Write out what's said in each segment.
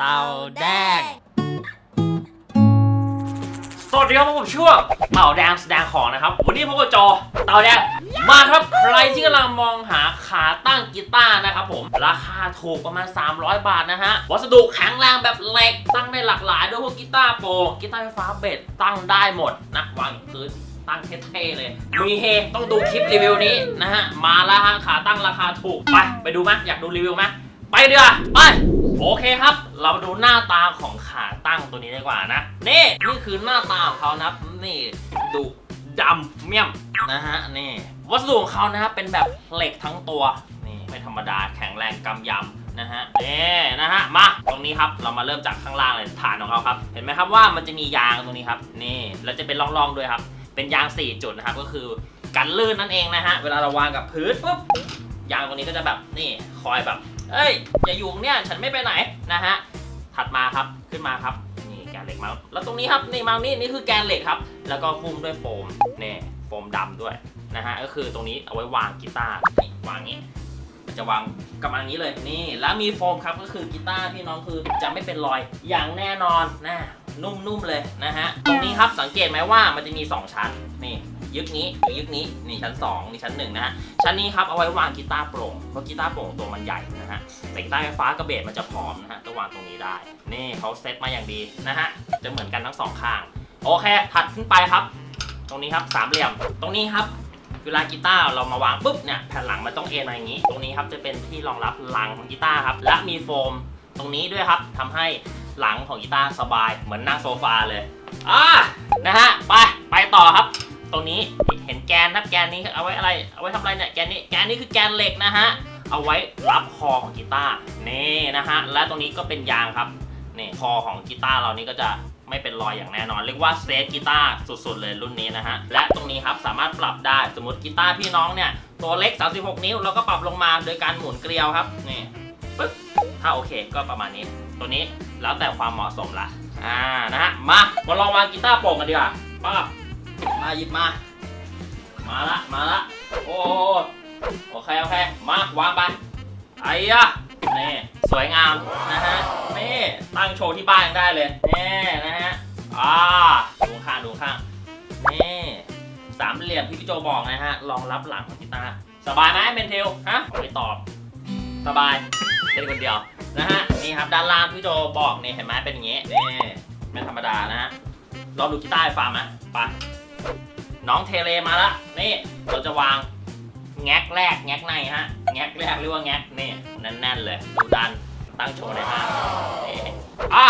เต่าแดง สวัสดีครับผมช่วงเต่าแดงแสดงของนะครับ วันนี้พบกับจอเต่าแดงมาครับใครที่กำลังมองหาขาตั้งกีตาร์นะครับผม ราคาถูกประมาณ 300 บาทนะฮะ วัสดุแข็งแรงแบบเหล็กตั้งได้หลากหลายด้วยพวกกีตาร์โปรกีตาร์ไฟฟ้าเบสตั้งได้หมดนะวางอยู่พื้นตั้งเท่ๆเลย มีเฮต้องดูคลิปรีวิวนี้นะฮะ มาแล้วฮะขาตั้งราคาถูก ไป ไปดูไหมอยากดูรีวิวไหมไปเดือไป โอเคครับ เรามาดูหน้าตาของขาตั้งตัวนี้ดีกว่านะ นี่ นี่คือหน้าตาของเขานะครับ นี่ดูดำเมี่ยมนะฮะ นี่ วัสดุของเขานะครับเป็นแบบเหล็กทั้งตัว นี่ไม่ธรรมดาแข็งแรงกำยำนะฮะนี่นะฮะ มา ตรงนี้ครับ เรามาเริ่มจากข้างล่างเลย ฐานของเขาครับ เห็นไหมครับว่ามันจะมียางตรงนี้ครับ นี่ แล้วจะเป็นร่องๆด้วยครับ เป็นยาง 4 จุดนะครับ ก็คือกันลื่นนั่นเองนะฮะ เวลาเราวางกับพื้นปุ๊บ ยางตรงนี้ก็จะแบบ นี่ คอยแบบ เอ้ย อย่าอยู่เนี่ยฉันไม่ไปไหนนะฮะ ถัดมาครับขึ้นมาครับ นี่แกนเหล็กมา แล้วตรงนี้ครับนี่มานี่นี่คือแกนเหล็กครับ แล้วก็หุ้มด้วยโฟมเนี่ยโฟมดำด้วยนะฮะ ก็คือตรงนี้เอาไว้วางกีตาร์วางอย่างนี้มันจะวางกำลังนี้เลยนี่ แล้วมีโฟมครับก็คือกีตาร์พี่น้องคือจะไม่เป็นรอยอย่างแน่นอนนะนุ่มๆเลยนะฮะตรงนี้ครับสังเกตไหมว่ามันจะมี 2 ชั้นนี่ ยึกนี้หรือยึกนี้นี่ชั้น2นี่ชั้น1นะฮะชั้นนี้ครับเอาไว้วางกีตาร์โปร่งเพราะกีตาร์โปร่งตัวมันใหญ่นะฮะแต่กีตาร์ไฟฟ้ากระเบสมันจะผอมนะฮะก็วางตรงนี้ได้ นี่เขาเซตมาอย่างดีนะฮะจะเหมือนกันทั้งสองข้างโอเคถัดขึ้นไปครับ ตรงนี้ครับสามเหลี่ยม ตรงนี้ครับเวลากีตาร์เรามาวางปุ๊บเนี่ยแผ่นหลังมันต้องเอ็นมาอย่างนี้ ตรงนี้ครับจะเป็นที่รองรับหลังของกีตาร์ครับและมีโฟมตรงนี้ด้วยครับทำให้หลังของกีตาร์สบายเหมือนนั่งโซฟาเลยอ่านะฮะไปไป แกนนะแกนนี้เอาไว้อะไร เอาไว้ทำอะไรเนี่ย แกนนี้ แกนนี้คือแกนเหล็กนะฮะ เอาไว้รับคอของกีตาร์นี่นะฮะ และตรงนี้ก็เป็นยางครับ นี่คอของกีตาร์เรานี่ก็จะไม่เป็นรอยอย่างแน่นอน เรียกว่าเซฟกีตาร์สุดๆ เลยรุ่นนี้นะฮะ และตรงนี้ครับสามารถปรับได้ สมมติกีตาร์พี่น้องเนี่ย ตัวเล็ก 36 นิ้วเราก็ปรับลงมาโดยการหมุนเกลียวครับ นี่ปึ๊บ ถ้าโอเคก็ประมาณนี้ ตัวนี้แล้วแต่ความเหมาะสมละ อ่า นะฮะ มา มาลองวางกีตาร์โปร่งกันดีกว่าป้าบมาหยิบมา มาละ มาละ โอ้โอเค โอเค มาวางไป ไอ้ยะนี่สวยงามนะฮะ นี่ ตั้งโชว์ที่บ้านยังได้เลย นี่นะฮะ อ่า ดูข้าง ดูข้าง นี่สามเหลี่ยมที่พี่โจบอกนะฮะ รองรับหลังของกีตาร์สบายไหมเมนเทล ฮะไม่ตอบ สบายเล่นคนเดียวนะฮะ นี่ครับด้านล่างพี่โจบอกนี่เห็นไหมเป็นอย่างงี้ นี่ไม่ธรรมดานะฮะลองดูกีตาร์ให้ฟังไหมไป น้องเทเลมาละนี่เราจะวางแงกแรกแงกในฮะแงกแรกเรียกว่าแงกนี่แน่นๆเลยดูดันตั้งโชว์ในห้างนี่อะ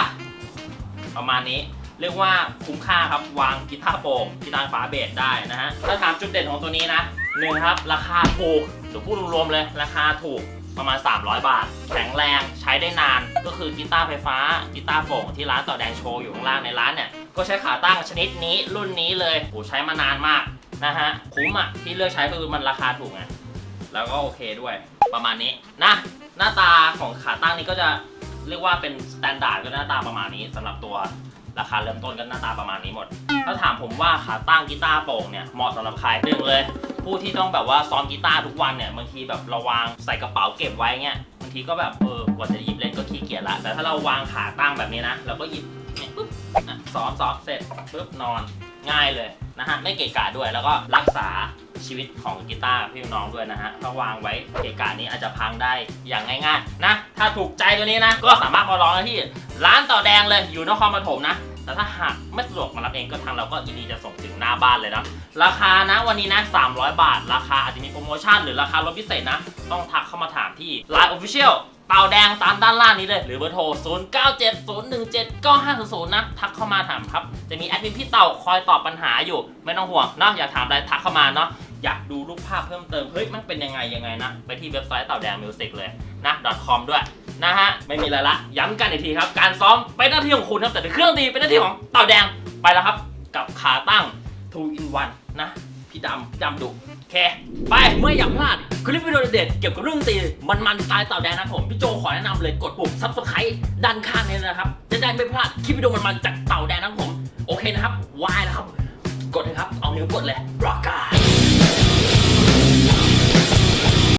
ประมาณนี้เรียกว่าคุ้มค่าครับวางกีตาร์โปร่งกีตาร์ฝาเบสได้นะฮะถ้าถามจุดเด่นของตัวนี้นะหนึ่งครับ ราคาถูกเดี๋ยวพูดรวมๆเลย ราคาถูกประมาณ 300 บาท แข็งแรงใช้ได้นานก็คือกีตาร์ไฟฟ้ากีตาร์โปร่งที่ร้านต่อแดงโชว์อยู่ข้างล่างในร้านเนี่ย ก็ใช้ขาตั้งชนิดนี้รุ่นนี้เลยโอ้ใช้มานานมากนะฮะคุ้มอะที่เลือกใช้คือมันราคาถูกไงแล้วก็โอเคด้วยประมาณนี้นะหน้าตาของขาตั้งนี้ก็จะเรียกว่าเป็นสแตนดาร์ดก็หน้าตาประมาณนี้สำหรับตัวราคาเริ่มต้นก็หน้าตาประมาณนี้หมด ถ้าถามผมว่าขาตั้งกีตาร์โปร่งเนี่ยเหมาะสำหรับใครหนึ่งเลย ผู้ที่ต้องแบบว่าซ้อมกีตาร์ทุกวันเนี่ยบางทีแบบเราวางใส่กระเป๋าเก็บไว้เงี้ยบางทีก็แบบเออกว่าจะหยิบเล่นก็ขี้เกียจละแต่ถ้าเราวางขาตั้งแบบนี้นะเราก็หยิบ อะซ้อมซ้อมเสร็จปุ๊บนอนง่ายเลยนะฮะไม่เกะกะด้วยแล้วก็รักษาชีวิตของกีตาร์พี่น้องด้วยนะฮะถ้าวางไว้เกะกะนี้อาจจะพังได้อย่างง่ายๆนะ ถ้าถูกใจตัวนี้นะ ก็สามารถมาลองได้ที่ร้านต่อแดงเลยอยู่นครปฐมนะแต่ถ้าหากไม่สะดวกมารับเองก็ทางเราก็ยินดีจะส่งถึงหน้าบ้านเลยนะราคานะวันนี้นะ 300 บาท ราคาอาจจะมีโปรโมชั่นหรือราคาลดพิเศษนะ ต้องทักเข้ามาถามที่ Line Official เต่าแดงตามด้านล่างนี้เลย หรือเบอร์โทร 0970179500 นะ ทักเข้ามาถามครับ จะมีแอดมินพี่เต่าคอยตอบปัญหาอยู่ ไม่ต้องห่วงเนาะอยากถามอะไรทักเข้ามาเนาะอยากดูรูปภาพเพิ่มเติม เฮ้ย มันเป็นยังไง ยังไงนะ ไปที่เว็บไซต์เต่าแดงมิวสิกเลยนะ .com ด้วยนะฮะ ไม่มีอะไรละ ย้ำกันอีกทีครับ การซ้อมเป็นหน้าที่ของคุณครับ แต่เครื่องดีเป็นหน้าที่ของเต่าแดงไปแล้วครับ กับขาตั้ง2 in 1นะ พี่ดำดำดุโอเคไปเมื่ออยากพลาดคลิปวิดีโอเด็ดเกี่ยวกับเรื่องตีมันมันสไตล์เต่าแดงนะผมพี่โจขอแนะนำเลยกดปุ่ม subscribe ด้านข้างนี้นะครับ จะได้ไม่พลาดคลิปวิดีโอมันมันจากเต่าแดงนะผม โอเคนะครับวายนะครับ กดเลยครับ เอานิ้วกดเลยรอกา